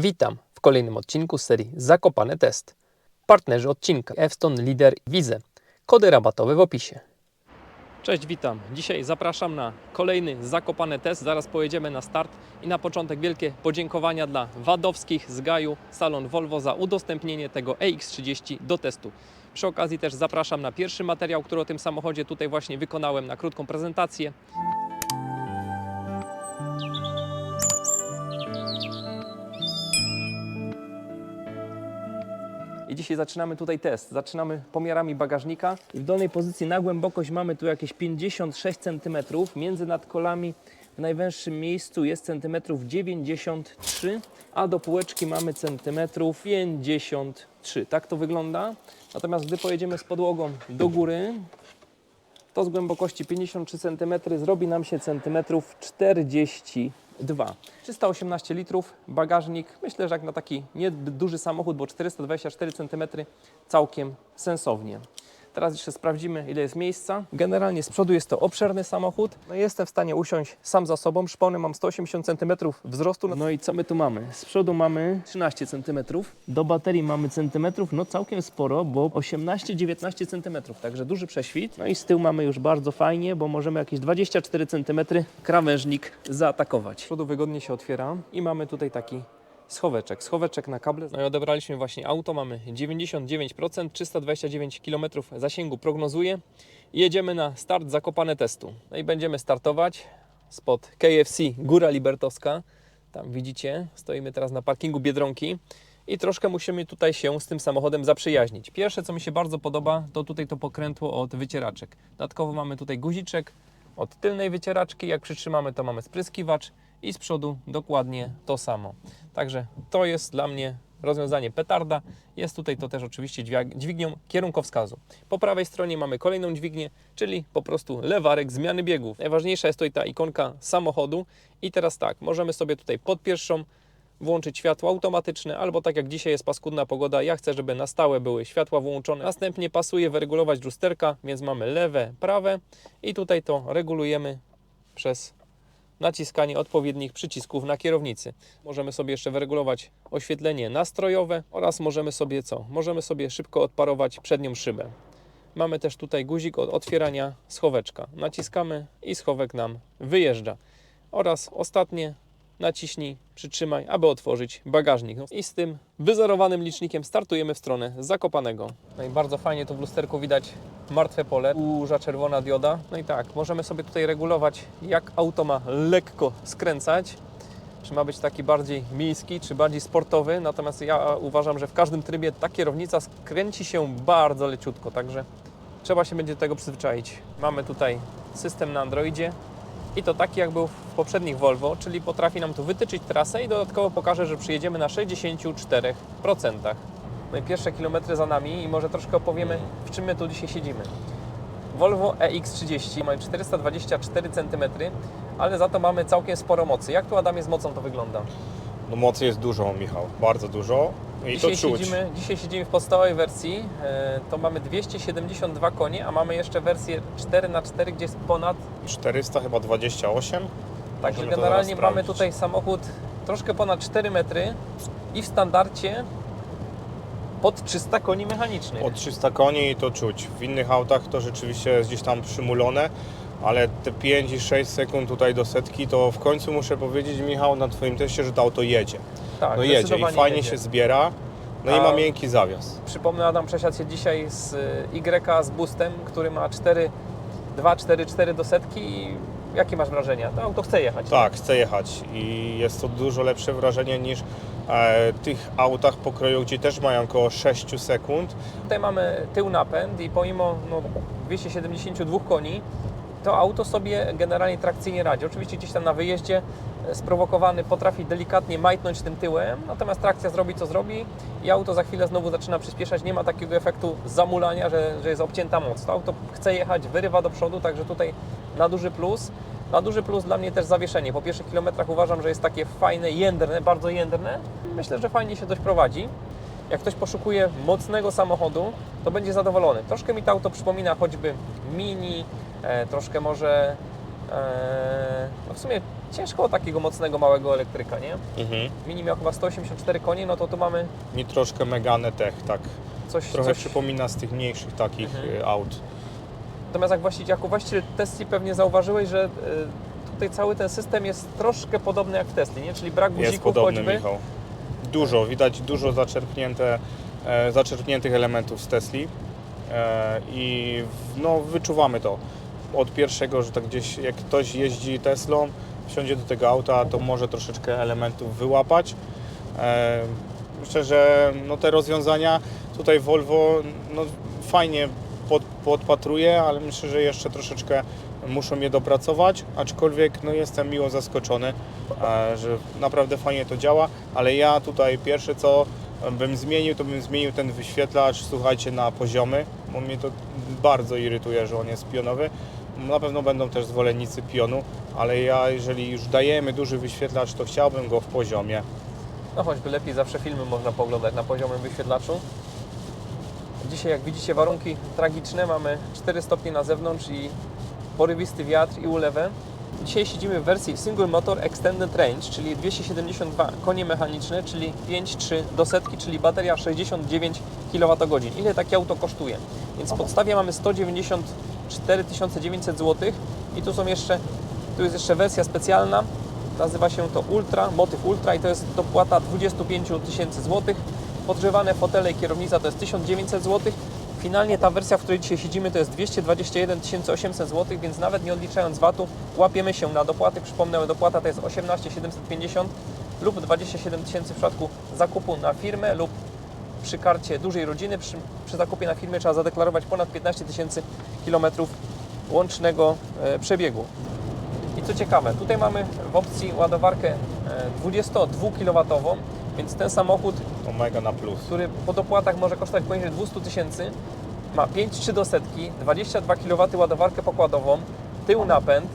Witam w kolejnym odcinku serii Zakopane Test. Partnerzy odcinka Efston, Lider i. Kody rabatowe w opisie. Cześć, witam. Dzisiaj zapraszam na kolejny Zakopane Test. Zaraz pojedziemy na start i na początek wielkie podziękowania dla Wadowskich z Gaju, salon Volvo za udostępnienie tego EX30 do testu. Przy okazji też zapraszam na pierwszy materiał, który o tym samochodzie tutaj właśnie wykonałem na krótką prezentację. Dzisiaj zaczynamy tutaj test. Zaczynamy pomiarami bagażnika. I w dolnej pozycji na głębokość mamy tu jakieś 56 cm. Między nadkolami w najwęższym miejscu jest centymetrów 93, a do półeczki mamy centymetrów 53. Tak to wygląda. Natomiast gdy pojedziemy z podłogą do góry, to z głębokości 53 cm zrobi nam się centymetrów 42. 318 litrów, bagażnik, myślę, że jak na taki nie duży samochód, bo 424 cm całkiem sensownie. Teraz jeszcze sprawdzimy, ile jest miejsca. Generalnie z przodu jest to obszerny samochód. No jestem w stanie usiąść sam za sobą. Przypomnę, mam 180 cm wzrostu. No i co my tu mamy? Z przodu mamy 13 cm. Do baterii mamy centymetrów, no całkiem sporo, bo 18-19 cm, także duży prześwit. No i z tyłu mamy już bardzo fajnie, bo możemy jakieś 24 cm krawężnik zaatakować. Z przodu wygodnie się otwiera i mamy tutaj taki schoweczek, schoweczek na kable. No i odebraliśmy właśnie auto, mamy 99%, 329 km zasięgu prognozuje. Jedziemy na start zakopane testu. No i będziemy startować spod KFC Góra Libertowska. Tam widzicie, stoimy teraz na parkingu Biedronki i troszkę musimy tutaj się z tym samochodem zaprzyjaźnić. Pierwsze, co mi się bardzo podoba, to tutaj to pokrętło od wycieraczek. Dodatkowo mamy tutaj guziczek od tylnej wycieraczki. Jak przytrzymamy, to mamy spryskiwacz i z przodu dokładnie to samo. Także to jest dla mnie rozwiązanie petarda. Jest tutaj to też oczywiście dźwignią kierunkowskazu. Po prawej stronie mamy kolejną dźwignię, czyli po prostu lewarek zmiany biegów. Najważniejsza jest tutaj ta ikonka samochodu i teraz tak, możemy sobie tutaj pod pierwszą włączyć światło automatyczne, albo tak jak dzisiaj jest paskudna pogoda, ja chcę, żeby na stałe były światła włączone. Następnie pasuje wyregulować lusterka, więc mamy lewe, prawe i tutaj to regulujemy przez naciskanie odpowiednich przycisków na kierownicy. Możemy sobie jeszcze wyregulować oświetlenie nastrojowe oraz możemy sobie co? Możemy sobie szybko odparować przednią szybę. Mamy też tutaj guzik od otwierania schoweczka. Naciskamy i schowek nam wyjeżdża. Oraz ostatnie naciśnij, przytrzymaj, aby otworzyć bagażnik. No I z tym wyzerowanym licznikiem startujemy w stronę Zakopanego. No i bardzo fajnie tu w lusterku widać martwe pole, burza czerwona dioda. No i tak, możemy sobie tutaj regulować, jak auto ma lekko skręcać. Czy ma być taki bardziej miejski, czy bardziej sportowy. Natomiast ja uważam, że w każdym trybie ta kierownica skręci się bardzo leciutko, także trzeba się będzie do tego przyzwyczaić. Mamy tutaj system na Androidzie, i to taki jak był w poprzednich Volvo, czyli potrafi nam tu wytyczyć trasę i dodatkowo pokaże, że przyjedziemy na 64%. No pierwsze kilometry za nami i może troszkę opowiemy, w czym my tu dzisiaj siedzimy. Volvo EX30 mamy 424 cm, ale za to mamy całkiem sporo mocy. Jak tu Adamie z mocą to wygląda? No mocy jest dużo, Michał, bardzo dużo i Dzisiaj to czuć. siedzimy, dzisiaj siedzimy w podstawowej wersji, e, to mamy 272 konie, a mamy jeszcze wersję 4x4, gdzie jest ponad 400 chyba 28. Także generalnie mamy tutaj samochód troszkę ponad 4 metry i w standardzie pod 300 koni mechanicznych. Od 300 koni to czuć. W innych autach to rzeczywiście jest gdzieś tam przymulone, ale te 5 i 6 sekund tutaj do setki to w końcu muszę powiedzieć Michał na Twoim teście, że to auto jedzie. tak, No jedzie i fajnie jedzie. się zbiera, no i A- ma miękki zawias. Przypomnę, Adam przesiadł się dzisiaj z y, Y z boostem, który ma 4, 2, 4, 4 do setki i jakie masz wrażenia? To auto chce jechać. Tak, chcę jechać i jest to dużo lepsze wrażenie niż e, tych autach pokroju, gdzie też mają około 6 sekund. Tutaj mamy tył napęd i pomimo no, 272 koni, to auto sobie generalnie trakcyjnie radzi. Oczywiście gdzieś tam na wyjeździe e, sprowokowany potrafi delikatnie majtnąć tym tyłem, natomiast trakcja zrobi co zrobi i auto za chwilę znowu zaczyna przyspieszać. Nie ma takiego efektu zamulania, że, że jest obcięta moc. To auto chce jechać, wyrywa do przodu, także tutaj na duży plus. Na duży plus dla mnie też zawieszenie. Po pierwszych kilometrach uważam, że jest takie fajne, jędrne, bardzo jędrne. Myślę, że fajnie się dość prowadzi jak ktoś poszukuje mocnego samochodu, to będzie zadowolony. Troszkę mi to auto przypomina choćby Mini, troszkę może, e, no w sumie ciężko takiego mocnego, małego elektryka, nie? Mhm. Mini miał chyba 184 konie, no to tu mamy Mi troszkę Megane Tech, tak. coś... Trochę coś... przypomina z tych mniejszych takich Mhm. y, aut. Natomiast jak właściciel, jako właściciel Tesli pewnie zauważyłeś, że tutaj cały ten system jest troszkę podobny jak w Tesli, nie? Czyli brak Jest guzików podobny, choćby. Michał. Dużo, widać dużo zaczerpnięte, e, zaczerpniętych elementów z Tesli e, i no, wyczuwamy to od pierwszego, że tak gdzieś jak ktoś jeździ Teslą, wsiądzie do tego auta, to może troszeczkę elementów wyłapać. E, Myślę, że no, te rozwiązania tutaj Volvo no, fajnie pod, podpatruje, ale myślę, że jeszcze troszeczkę muszą je dopracować, aczkolwiek no, jestem miło zaskoczony, e, że naprawdę fajnie to działa, ale ja tutaj pierwsze co bym zmienił, to bym zmienił ten wyświetlacz, słuchajcie, na poziomy, bo mnie to bardzo irytuje, że on jest pionowy. Na pewno będą też zwolennicy pionu, ale ja jeżeli już dajemy duży wyświetlacz, to chciałbym go w poziomie. No choćby lepiej zawsze filmy można pooglądać na poziomym wyświetlaczu. Dzisiaj jak widzicie warunki tragiczne, mamy 4 stopnie na zewnątrz i porywisty wiatr i ulewę. Dzisiaj siedzimy w wersji Single Motor Extended Range, czyli 272 konie mechaniczne, czyli 5.3 do setki, czyli bateria 69 kWh. Ile takie auto kosztuje? Więc w podstawie mamy 194 900 zł i tu są jeszcze, tu jest jeszcze wersja specjalna, nazywa się to Ultra, motyw Ultra i to jest dopłata 25 tysięcy złotych. Podgrzewane fotele i kierownica to jest 1900 zł. Finalnie ta wersja, w której dzisiaj siedzimy, to jest 221 800 zł, więc nawet nie odliczając VAT-u, łapiemy się na dopłaty. Przypomnę, dopłata to jest 18 750 lub 27 tysięcy w przypadku zakupu na firmę lub przy karcie dużej rodziny. Przy, przy zakupie na firmę trzeba zadeklarować ponad 15 tysięcy kilometrów łącznego e, przebiegu. I co ciekawe, tutaj mamy w opcji ładowarkę e, 22 kW, więc ten samochód, To mega na plus. który po dopłatach może kosztować poniżej 200 tysięcy, ma 5,3 do setki, 22 kW ładowarkę pokładową, tył napęd,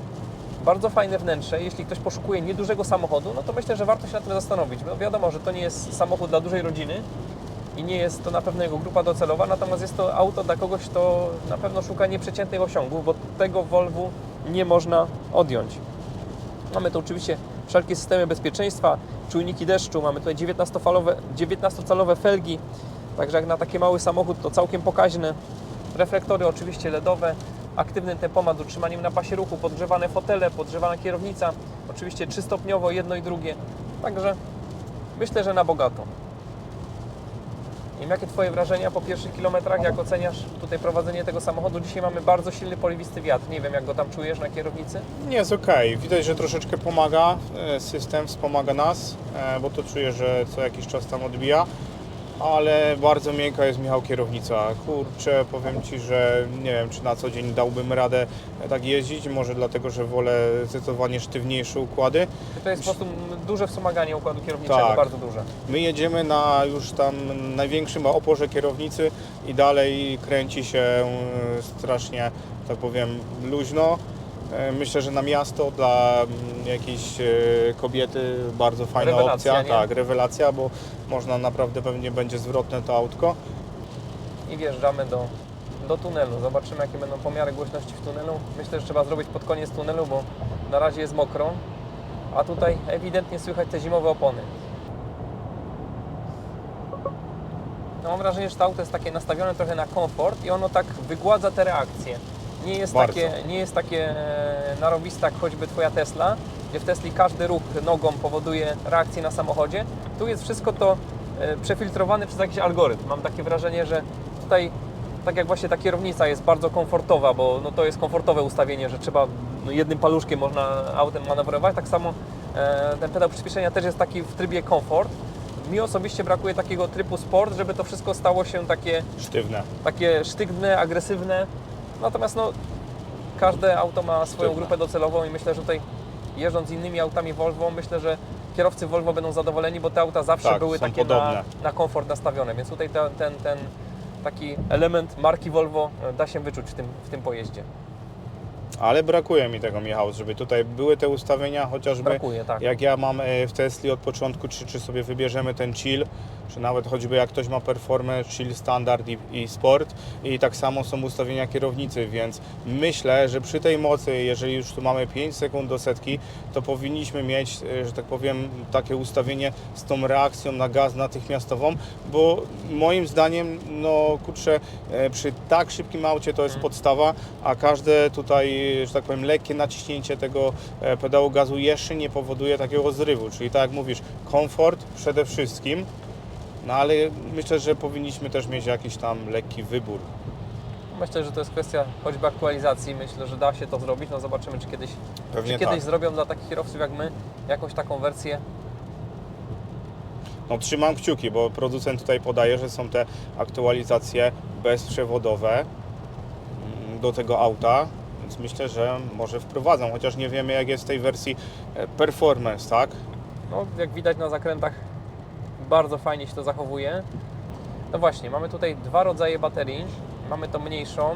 bardzo fajne wnętrze. Jeśli ktoś poszukuje niedużego samochodu, no to myślę, że warto się nad tym zastanowić. No wiadomo, że to nie jest samochód dla dużej rodziny i nie jest to na pewno jego grupa docelowa, natomiast jest to auto dla kogoś, kto na pewno szuka nieprzeciętnych osiągów, bo tego Volvo nie można odjąć. Mamy tu oczywiście wszelkie systemy bezpieczeństwa, czujniki deszczu, mamy tutaj 19-falowe, 19-calowe felgi, także jak na taki mały samochód to całkiem pokaźne. Reflektory oczywiście LEDowe, aktywny tempomat z utrzymaniem na pasie ruchu, podgrzewane fotele, podgrzewana kierownica, oczywiście trzystopniowo jedno i drugie, także myślę, że na bogato. Wiem, jakie Twoje wrażenia po pierwszych kilometrach, jak oceniasz tutaj prowadzenie tego samochodu? Dzisiaj mamy bardzo silny poliwisty wiatr, nie wiem jak go tam czujesz na kierownicy. Nie, jest okej. Widać, że troszeczkę pomaga e, system, wspomaga nas, e, bo to czuję, że co jakiś czas tam odbija. Ale bardzo miękka jest Michał kierownica. Kurczę, powiem Ci, że nie wiem, czy na co dzień dałbym radę tak jeździć. Może dlatego, że wolę zdecydowanie sztywniejsze układy. To jest po prostu duże wspomaganie układu kierowniczego, Tak. bardzo duże. My jedziemy na już tam największym oporze kierownicy i dalej kręci się e, strasznie, tak powiem, luźno. E, Myślę, że na miasto dla mm, jakiejś e, kobiety bardzo fajna Rewelacja, opcja. nie? Tak, rewelacja, bo można naprawdę pewnie będzie zwrotne to autko. I wjeżdżamy do, do tunelu. Zobaczymy, jakie będą pomiary głośności w tunelu. Myślę, że trzeba zrobić pod koniec tunelu, bo na razie jest mokro. A tutaj ewidentnie słychać te zimowe opony. No mam wrażenie, że to auto jest takie nastawione trochę na komfort i ono tak wygładza te reakcje. Nie jest Bardzo. takie, nie jest takie e, narobiste jak choćby Twoja Tesla, gdzie w Tesli każdy ruch nogą powoduje reakcję na samochodzie. Tu jest wszystko to e, przefiltrowane przez jakiś algorytm. Mam takie wrażenie, że tutaj tak jak właśnie ta kierownica jest bardzo komfortowa, bo no to jest komfortowe ustawienie, że trzeba no jednym paluszkiem można autem manewrować, tak samo e, ten pedał przyspieszenia też jest taki w trybie komfort. Mi osobiście brakuje takiego trybu sport, żeby to wszystko stało się takie Sztywne. takie sztywne, agresywne. Natomiast no, każde auto ma swoją grupę docelową i myślę, że tutaj jeżdżąc innymi autami Volvo, myślę, że kierowcy Volvo będą zadowoleni, bo te auta zawsze Tak, były takie na, na komfort nastawione, więc tutaj ten, ten, ten taki element marki Volvo e, da się wyczuć w tym, w tym pojeździe. Ale brakuje mi tego, Michał, żeby tutaj były te ustawienia, chociażby Brakuje, tak. jak ja mam e, w Tesli od początku, czy, czy sobie wybierzemy ten chill, czy nawet choćby jak ktoś ma performę, chill standard i, i sport i tak samo są ustawienia kierownicy, więc myślę, że przy tej mocy, jeżeli już tu mamy 5 sekund do setki, to powinniśmy mieć, e, że tak powiem, takie ustawienie z tą reakcją na gaz natychmiastową, bo moim zdaniem, no kurczę, e, przy tak szybkim aucie to jest podstawa, a każde tutaj, że tak powiem, lekkie naciśnięcie tego e, pedału gazu jeszcze nie powoduje takiego zrywu, czyli tak jak mówisz, komfort przede wszystkim, no ale myślę, że powinniśmy też mieć jakiś tam lekki wybór. Myślę, że to jest kwestia choćby aktualizacji. Myślę, że da się to zrobić. No zobaczymy, czy kiedyś, Pewnie czy kiedyś tak. zrobią dla takich kierowców jak my jakąś taką wersję. No trzymam kciuki, bo producent tutaj podaje, że są te aktualizacje bezprzewodowe mm, do tego auta, więc myślę, że może wprowadzą, chociaż nie wiemy jak jest w tej wersji e, performance, tak? No, jak widać na zakrętach, bardzo fajnie się to zachowuje. No właśnie, mamy tutaj dwa rodzaje baterii. Mamy tą mniejszą,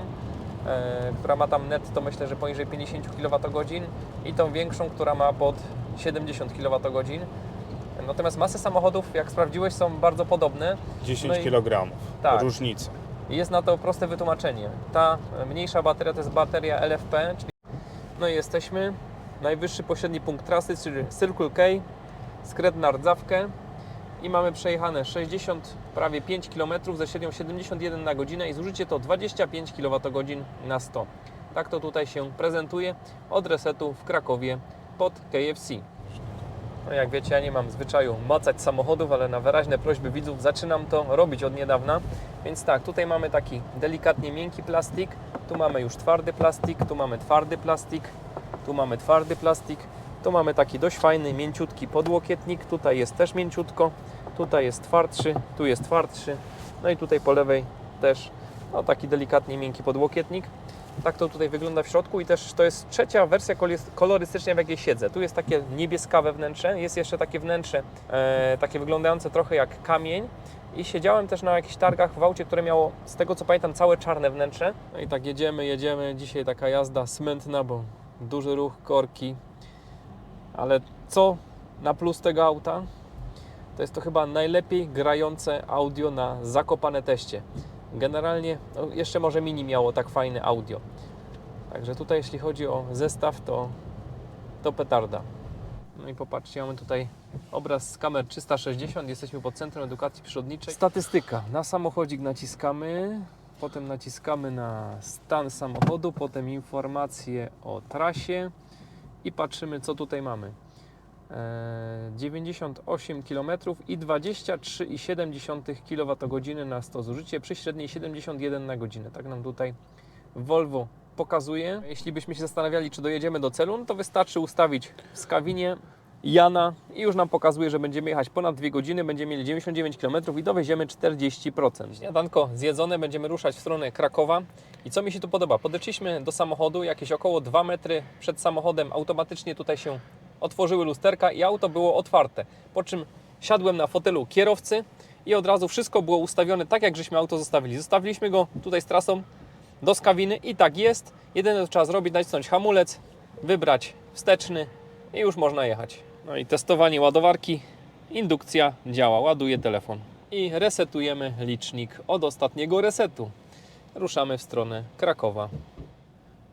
e, która ma tam netto myślę, że poniżej 50 kWh i tą większą, która ma pod 70 kWh. Natomiast masy samochodów, jak sprawdziłeś, są bardzo podobne. 10 No i- kg tak. różnicy. Jest na to proste wytłumaczenie. Ta mniejsza bateria to jest bateria LFP, czyli no i jesteśmy. Najwyższy pośredni punkt trasy, czyli Circle K, skręt na Rdzawkę i mamy przejechane 60, prawie 5 km ze średnią 71 na godzinę i zużycie to 25 kWh na 100. Tak to tutaj się prezentuje od resetu w Krakowie pod KFC. No jak wiecie, ja nie mam zwyczaju macać samochodów, ale na wyraźne prośby widzów zaczynam to robić od niedawna. Więc tak, tutaj mamy taki delikatnie miękki plastik, tu mamy już twardy plastik, tu mamy twardy plastik, tu mamy twardy plastik, tu mamy taki dość fajny, mięciutki podłokietnik, tutaj jest też mięciutko, tutaj jest twardszy, tu jest twardszy, no i tutaj po lewej też no, taki delikatnie miękki podłokietnik. Tak to tutaj wygląda w środku i też to jest trzecia wersja kolorys- kolorystyczna, w jakiej siedzę. Tu jest takie niebieskawe wnętrze, jest jeszcze takie wnętrze, e, takie wyglądające trochę jak kamień. I siedziałem też na jakichś targach w aucie, które miało, z tego co pamiętam, całe czarne wnętrze. No i tak jedziemy, jedziemy. Dzisiaj taka jazda smętna, bo duży ruch, korki. Ale co na plus tego auta? To jest to chyba najlepiej grające audio na zakopane teście. Generalnie no jeszcze może Mini miało tak fajne audio. Także tutaj jeśli chodzi o zestaw, to, to petarda. No i popatrzcie, mamy tutaj obraz z kamer 360. Jesteśmy pod Centrum Edukacji Przyrodniczej. Statystyka. Na samochodzik naciskamy, potem naciskamy na stan samochodu, potem informacje o trasie i patrzymy co tutaj mamy. E, 98 km i 23,7 kWh na 100 zużycie przy średniej 71 na godzinę. Tak nam tutaj Volvo pokazuje. Jeśli byśmy się zastanawiali, czy dojedziemy do celu, no to wystarczy ustawić w skawinie Jana i już nam pokazuje, że będziemy jechać ponad 2 godziny, będziemy mieli 99 km i dowieziemy 40%. Śniadanko zjedzone, będziemy ruszać w stronę Krakowa. I co mi się tu podoba? Podeszliśmy do samochodu, jakieś około 2 metry przed samochodem automatycznie tutaj się otworzyły lusterka i auto było otwarte. Po czym siadłem na fotelu kierowcy i od razu wszystko było ustawione tak, jak żeśmy auto zostawili. Zostawiliśmy go tutaj z trasą do skawiny i tak jest. Jedyne co trzeba zrobić, nacisnąć hamulec, wybrać wsteczny i już można jechać. No i testowanie ładowarki. Indukcja działa, ładuje telefon. I resetujemy licznik od ostatniego resetu. Ruszamy w stronę Krakowa.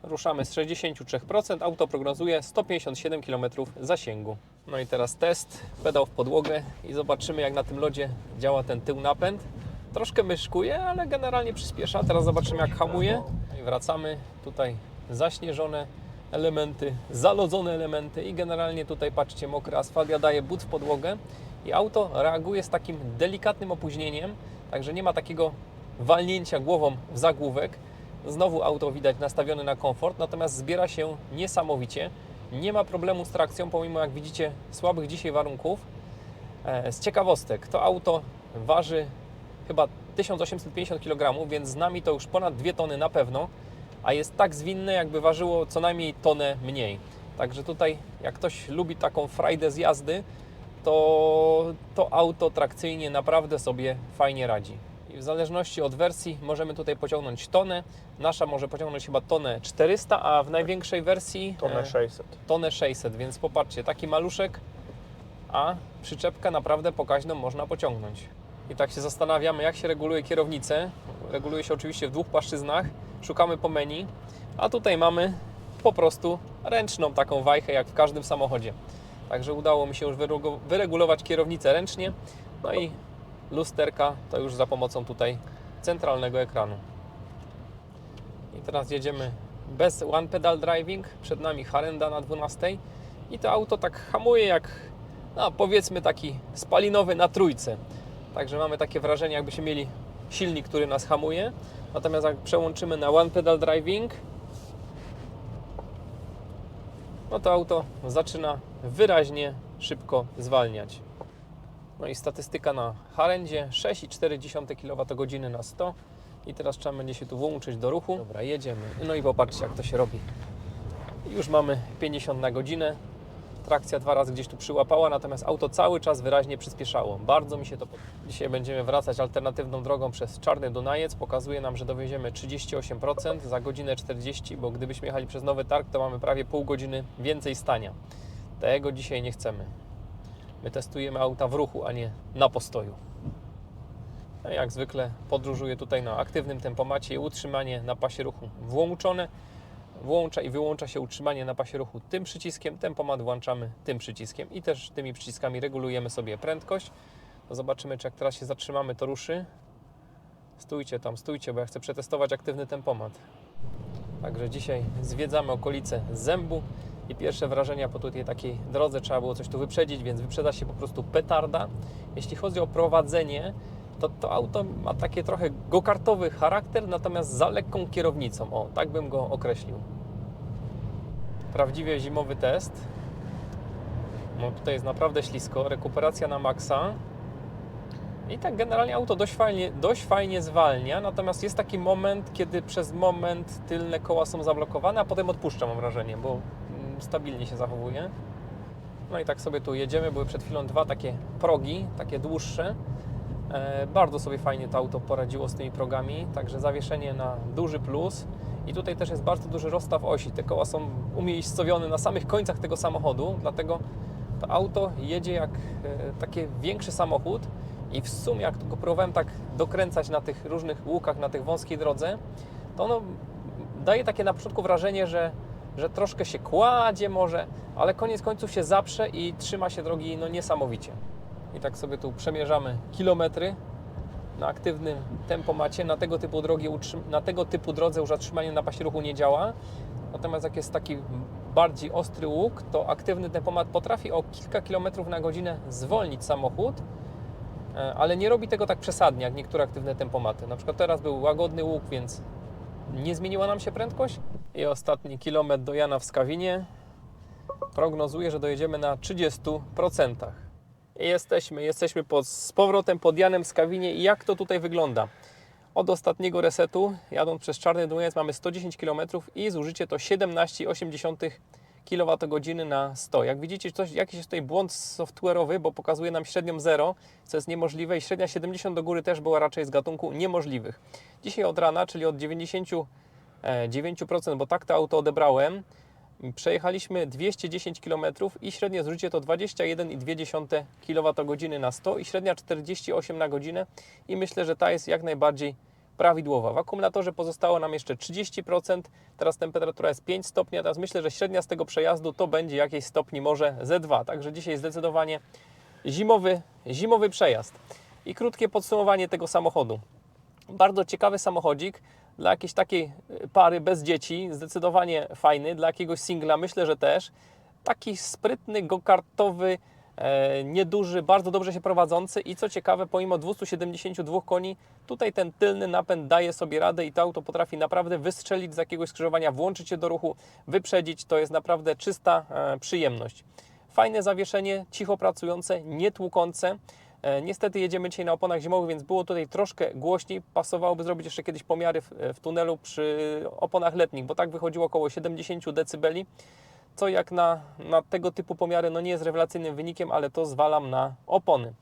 Ruszamy z 63%, auto prognozuje 157 km zasięgu. No i teraz test, pedał w podłogę i zobaczymy jak na tym lodzie działa ten tył napęd. Troszkę myszkuje, ale generalnie przyspiesza. Teraz zobaczymy jak hamuje. I wracamy tutaj zaśnieżone elementy, zalodzone elementy i generalnie tutaj patrzcie mokry asfalt, ja daję but w podłogę i auto reaguje z takim delikatnym opóźnieniem, także nie ma takiego walnięcia głową w zagłówek. Znowu auto widać nastawione na komfort, natomiast zbiera się niesamowicie. Nie ma problemu z trakcją, pomimo jak widzicie słabych dzisiaj warunków. E, Z ciekawostek, to auto waży chyba 1850 kg, więc z nami to już ponad 2 tony na pewno, a jest tak zwinne, jakby ważyło co najmniej tonę mniej. Także tutaj, jak ktoś lubi taką frajdę z jazdy, to to auto trakcyjnie naprawdę sobie fajnie radzi. W zależności od wersji możemy tutaj pociągnąć tonę. Nasza może pociągnąć chyba tonę 400, a w największej wersji Tonę e, 600. tonę 600, więc popatrzcie, taki maluszek, a przyczepkę naprawdę pokaźną można pociągnąć. I tak się zastanawiamy, jak się reguluje kierownicę. Reguluje się oczywiście w dwóch płaszczyznach. Szukamy po menu, a tutaj mamy po prostu ręczną taką wajchę, jak w każdym samochodzie. Także udało mi się już wyregu- wyregulować kierownicę ręcznie, no i lusterka to już za pomocą tutaj centralnego ekranu. I teraz jedziemy bez one pedal driving, przed nami Harenda na 12 i to auto tak hamuje jak, no powiedzmy taki spalinowy na trójce. Także mamy takie wrażenie jakbyśmy mieli silnik, który nas hamuje. Natomiast jak przełączymy na one pedal driving, no to auto zaczyna wyraźnie szybko zwalniać. No i statystyka na Harendzie 6,4 kWh na 100 i teraz trzeba będzie się tu włączyć do ruchu. Dobra, jedziemy. No i popatrzcie jak to się robi. Już mamy 50 na godzinę. Trakcja dwa razy gdzieś tu przyłapała, natomiast auto cały czas wyraźnie przyspieszało. Bardzo mi się to podoba. Dzisiaj będziemy wracać alternatywną drogą przez Czarny Dunajec. Pokazuje nam, że dowieziemy 38% za godzinę 40, bo gdybyśmy jechali przez Nowy Targ, to mamy prawie pół godziny więcej stania. Tego dzisiaj nie chcemy. My testujemy auta w ruchu, a nie na postoju. No, jak zwykle podróżuję tutaj na aktywnym tempomacie i utrzymanie na pasie ruchu włączone. Włącza i wyłącza się utrzymanie na pasie ruchu tym przyciskiem, tempomat włączamy tym przyciskiem i też tymi przyciskami regulujemy sobie prędkość. To zobaczymy, czy jak teraz się zatrzymamy, to ruszy. Stójcie tam, stójcie, bo ja chcę przetestować aktywny tempomat. Także dzisiaj zwiedzamy okolice Zębu i pierwsze wrażenia po tutaj takiej drodze trzeba było coś tu wyprzedzić, więc wyprzedza się po prostu petarda. Jeśli chodzi o prowadzenie, to to auto ma takie trochę go-kartowy charakter, natomiast za lekką kierownicą. O, tak bym go określił. Prawdziwie zimowy test. No tutaj jest naprawdę ślisko, rekuperacja na maksa. I tak generalnie auto dość fajnie, dość fajnie zwalnia, natomiast jest taki moment, kiedy przez moment tylne koła są zablokowane, a potem odpuszcza mam wrażenie, bo stabilnie się zachowuje. No i tak sobie tu jedziemy, były przed chwilą dwa takie progi, takie dłuższe. E, bardzo sobie fajnie to auto poradziło z tymi progami, także zawieszenie na duży plus. I tutaj też jest bardzo duży rozstaw osi. Te koła są umiejscowione na samych końcach tego samochodu, dlatego to auto jedzie jak e, taki większy samochód i w sumie jak go próbowałem tak dokręcać na tych różnych łukach, na tych wąskiej drodze, to ono daje takie na początku wrażenie, że, że troszkę się kładzie może, ale koniec końców się zaprze i trzyma się drogi no niesamowicie. I tak sobie tu przemierzamy kilometry na aktywnym tempomacie. Na tego typu drogi, na tego typu drodze już zatrzymanie na pasie ruchu nie działa. Natomiast jak jest taki bardziej ostry łuk, to aktywny tempomat potrafi o kilka kilometrów na godzinę zwolnić samochód, e, ale nie robi tego tak przesadnie jak niektóre aktywne tempomaty. Na przykład teraz był łagodny łuk, więc nie zmieniła nam się prędkość. I ostatni kilometr do Jana w Skawinie. Prognozuję, że dojedziemy na 30%. I jesteśmy, jesteśmy pod, z powrotem pod Janem w Skawinie i jak to tutaj wygląda? Od ostatniego resetu, jadąc przez Czarny Dunajec, mamy 110 km i zużycie to 17,8 kWh na 100. Jak widzicie, coś, jakiś jest tutaj błąd software'owy, bo pokazuje nam średnią 0, co jest niemożliwe i średnia 70 do góry też była raczej z gatunku niemożliwych. Dzisiaj od rana, czyli od 99%, bo tak to auto odebrałem, Przejechaliśmy 210 km i średnie zużycie to 21,2 kWh na 100 i średnia 48 na godzinę i myślę, że ta jest jak najbardziej prawidłowa. W akumulatorze pozostało nam jeszcze 30%, teraz temperatura jest 5 stopni, a teraz myślę, że średnia z tego przejazdu to będzie jakieś stopni może ze 2, także dzisiaj zdecydowanie zimowy, zimowy przejazd. I krótkie podsumowanie tego samochodu. Bardzo ciekawy samochodzik dla jakiejś takiej y, pary bez dzieci, zdecydowanie fajny, dla jakiegoś singla myślę, że też. Taki sprytny, go-kartowy, nieduży, bardzo dobrze się prowadzący i co ciekawe, pomimo 272 koni, tutaj ten tylny napęd daje sobie radę i to auto potrafi naprawdę wystrzelić z jakiegoś skrzyżowania, włączyć się do ruchu, wyprzedzić, to jest naprawdę czysta e, przyjemność. Fajne zawieszenie, cicho pracujące, nietłukące. E, Niestety jedziemy dzisiaj na oponach zimowych, więc było tutaj troszkę głośniej. Pasowałoby zrobić jeszcze kiedyś pomiary w, w tunelu przy oponach letnich, bo tak wychodziło około 70 dB, co jak na, na tego typu pomiary no nie jest rewelacyjnym wynikiem, ale to zwalam na opony.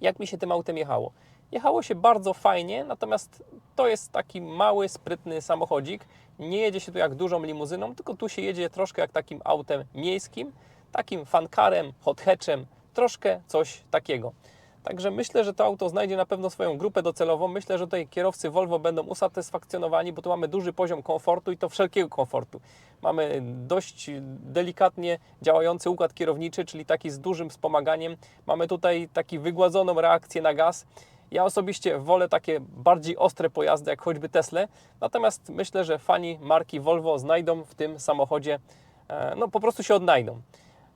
Jak mi się tym autem jechało? Jechało się bardzo fajnie, natomiast to jest taki mały, sprytny samochodzik. Nie jedzie się tu jak dużą limuzyną, tylko tu się jedzie troszkę jak takim autem miejskim, takim fankarem, hot hatchem, troszkę coś takiego. Także myślę, że to auto znajdzie na pewno swoją grupę docelową. Myślę, że tutaj kierowcy Volvo będą usatysfakcjonowani, bo tu mamy duży poziom komfortu i to wszelkiego komfortu. Mamy dość delikatnie działający układ kierowniczy, czyli taki z dużym wspomaganiem. Mamy tutaj taki wygładzoną reakcję na gaz. Ja osobiście wolę takie bardziej ostre pojazdy, jak choćby Tesla, natomiast myślę, że fani marki Volvo znajdą w tym samochodzie, e, no po prostu się odnajdą.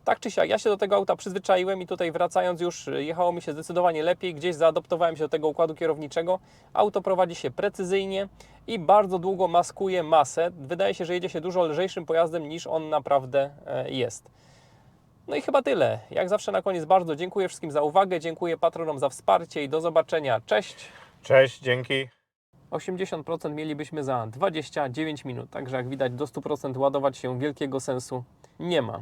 Tak czy siak, ja się do tego auta przyzwyczaiłem i tutaj wracając już y, jechało mi się zdecydowanie lepiej, gdzieś zaadoptowałem się do tego układu kierowniczego. Auto prowadzi się precyzyjnie i bardzo długo maskuje masę. Wydaje się, że jedzie się dużo lżejszym pojazdem niż on naprawdę e, jest. No i chyba tyle. Jak zawsze na koniec bardzo dziękuję wszystkim za uwagę, dziękuję patronom za wsparcie i do zobaczenia. Cześć! Cześć, dzięki. 80% mielibyśmy za 29 minut, także jak widać do 100% ładować się wielkiego sensu nie ma.